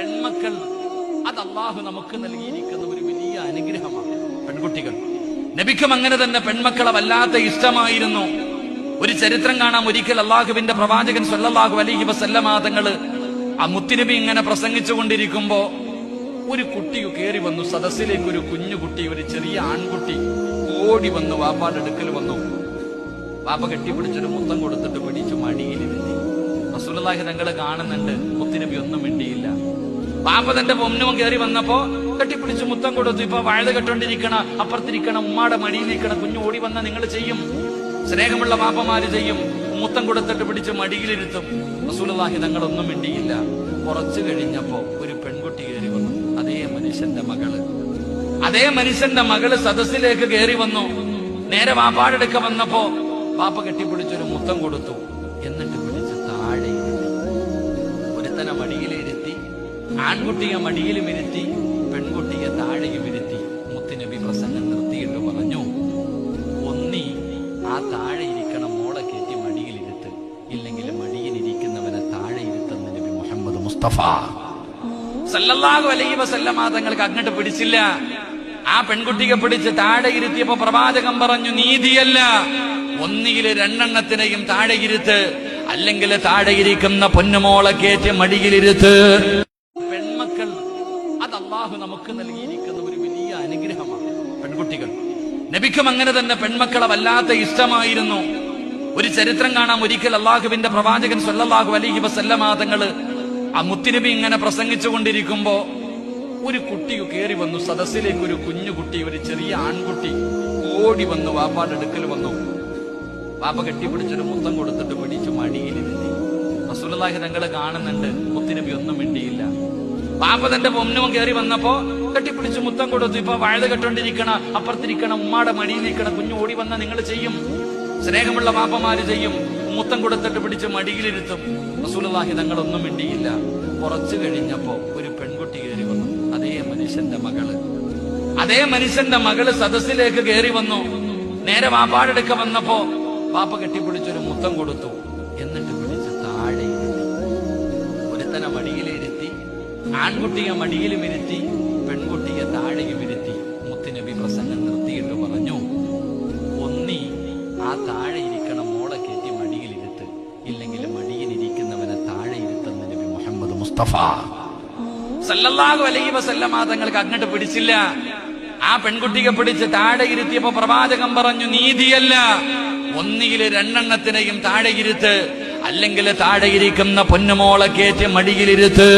പെൺമക്കൾ അത് അള്ളാഹു നമുക്ക് നൽകിയിരിക്കുന്ന ഒരു വലിയ അനുഗ്രഹമാണ്. പെൺകുട്ടികൾ. നബിക്കും അങ്ങനെ തന്നെ പെൺമക്കളെ വല്ലാത്ത ഇഷ്ടമായിരുന്നു. ഒരു ചരിത്രം കാണാം. ഒരിക്കൽ അള്ളാഹുവിന്റെ പ്രവാചകൻ സല്ലല്ലാഹു അലഹി വസല്ലമ തങ്ങൾ ആ മുത്തിനബി ഇങ്ങനെ പ്രസംഗിച്ചുകൊണ്ടിരിക്കുമ്പോ ഒരു കുട്ടി കയറി വന്നു. സദസ്സിലേക്ക് ഒരു കുഞ്ഞു കുട്ടി ഒരു ചെറിയ ആൺകുട്ടി ഓടി വന്നു. വാപ്പാന്റെ അടുക്കൽ വന്നു. വാപ്പ കെട്ടിപ്പിടിച്ചൊരു മുത്തം കൊടുത്തിട്ട് പിടിച്ചു മടിയിലിരുന്നി റസൂലുള്ളാഹി തങ്ങൾ കാണുന്നുണ്ട്. മുത്തിനബി ഒന്നും മിണ്ടിയില്ല. വാപ്പ തന്റെ പൊന്നും കയറി വന്നപ്പോ കെട്ടിപ്പിടിച്ച് മുത്തം കൊടുത്തു. ഇപ്പൊ വാഴ കെട്ടോണ്ടിരിക്കണ അപ്പുറത്തിരിക്കണ ഉമ്മാടെ നിൽക്കണം കുഞ്ഞു ഓടി വന്ന നിങ്ങൾ ചെയ്യും. സ്നേഹമുള്ള ബാപ്പമാര് ചെയ്യും. മുത്തം കൊടുത്തിട്ട് പിടിച്ച് മടിയിലിരുത്തും. റസൂലുള്ളാഹി തങ്ങളൊന്നും മിണ്ടിയില്ല. കുറച്ചു കഴിഞ്ഞപ്പോ ഒരു പെൺകുട്ടി കയറി വന്നു. അതേ മനുഷ്യന്റെ മകൾ. അതേ മനുഷ്യന്റെ മകൾ സദസ്സിലേക്ക് കയറി വന്നു. നേരെ വാപ്പാടെടുക്ക വന്നപ്പോ വാപ്പ കെട്ടിപ്പിടിച്ചൊരു മുത്തം കൊടുത്തു. എന്നിട്ട് ആൺകുട്ടിയെ മടിയിലും ഇരുത്തി പെൺകുട്ടിയെ താഴെയും ഇരുത്തി മുത്തുനബി പ്രസംഗം നിർത്തിയിട്ട് പറഞ്ഞു ഒന്നി ആ താഴെ ഇരിക്കണം മോളെ കയറ്റി മടിയിലിരുത്ത് ഇല്ലെങ്കിൽ മടിയിലിരിക്കുന്നവനെ താഴെ ഇരുത്തുന്ന നബി മുഹമ്മദ് മുസ്തഫ. സല്ലല്ലാഹു അലൈഹി വസല്ലമ തങ്ങൾക്ക് അങ്ങോട്ട് പിടിച്ചില്ല. ആ പെൺകുട്ടിയെ പിടിച്ച് താഴെ ഇരുത്തിയപ്പോ പ്രവാചകം പറഞ്ഞു നീതിയല്ല. ഒന്നിയിൽ രണ്ടെണ്ണത്തിനെയും താഴെ ഇരുത്ത്. അല്ലെങ്കിൽ താഴെ ഇരിക്കുന്ന പൊന്നുമോളെ കയറ്റി മടിയിലിരുത്ത് അള്ളാഹു നമുക്ക് നൽകിയിരിക്കുന്ന ഒരു വലിയ അനുഗ്രഹമാണ്. പെൺകുട്ടികൾ. നബിക്കും അങ്ങനെ തന്നെ പെൺമക്കളെ വല്ലാത്ത ഇഷ്ടമായിരുന്നു. ഒരു ചരിത്രം കാണാം. ഒരിക്കൽ അള്ളാഹുവിന്റെ പ്രവാചകൻ സല്ലല്ലാഹു അലഹി വസല്ലമ തങ്ങൾ ആ മുത്തിനബി ഇങ്ങനെ പ്രസംഗിച്ചു കൊണ്ടിരിക്കുമ്പോ ഒരു കുട്ടി കയറി വന്നു. സദസ്സിലേക്ക് ഒരു കുഞ്ഞു കുട്ടി ഒരു ചെറിയ ആൺകുട്ടി ഓടി വന്നു. വാപ്പാന്റെ അടുക്കൽ വന്നു. വാപ്പ കെട്ടിപ്പിടിച്ചൊരു മുത്തം കൊടുത്തിട്ട് പിടിച്ചു മടിയിലിരുത്തി. റസൂലുള്ളാഹി തങ്ങൾ കാണുന്നുണ്ട്. മുത്തിനബി ഒന്നും മിണ്ടിയില്ല. വാപ്പ തന്റെ പൊന്നും കയറി വന്നപ്പോ കെട്ടിപ്പിടിച്ച് മുത്തം കൊടുത്തു. ഇപ്പൊ വാഴ കെട്ടോണ്ടിരിക്കണ അപ്പുറത്തിരിക്കണം ഉമ്മാടെ നിൽക്കണം കുഞ്ഞു ഓടി വന്ന നിങ്ങൾ ചെയ്യും? സ്നേഹമുള്ള ബാപ്പമാര് ചെയ്യും. മുത്തം കൊടുത്തിട്ട് പിടിച്ച് മടിയിലിരുത്തും. റസൂലുള്ളാഹി തങ്ങളൊന്നും മിണ്ടിയില്ല. കുറച്ചു കഴിഞ്ഞപ്പോ ഒരു പെൺകുട്ടി കയറി വന്നു. അതേ മനുഷ്യന്റെ മകൾ. അതേ മനുഷ്യന്റെ മകൾ സദസ്സിലേക്ക് കയറി വന്നു. നേരെ വാപ്പാടെടുക്ക വന്നപ്പോ വാപ്പ കെട്ടിപ്പിടിച്ചൊരു മുത്തം കൊടുത്തു. എന്നിട്ട് ആൺകുട്ടിയെ മടിയിലും ഇരുത്തി പെൺകുട്ടിയെ താഴെയും ഇരുത്തി മുത്തുനബി പ്രസംഗം നിർത്തിയിട്ട് പറഞ്ഞു ഒന്നി ആ താഴെ ഇരിക്കണം മോളെ കയറ്റി മടിയിലിരുത്ത് ഇല്ലെങ്കിൽ മടിയിലിരിക്കുന്നവനെ താഴെ ഇരുത്തുന്ന നബി മുഹമ്മദ് മുസ്തഫ. സല്ലല്ലാഹു അലൈഹി വസല്ലമ തങ്ങൾക്ക് അങ്ങോട്ട് പിടിച്ചില്ല. ആ പെൺകുട്ടിയെ പിടിച്ച് താഴെ ഇരുത്തിയപ്പോ പ്രവാചകം പറഞ്ഞു നീതിയല്ല. ഒന്നിയിൽ രണ്ടെണ്ണത്തിനെയും താഴെ ഇരുത്ത്. അല്ലെങ്കിൽ താഴെ ഇരിക്കുന്ന പൊന്നുമോളെ കയറ്റി മടിയിലിരുത്ത്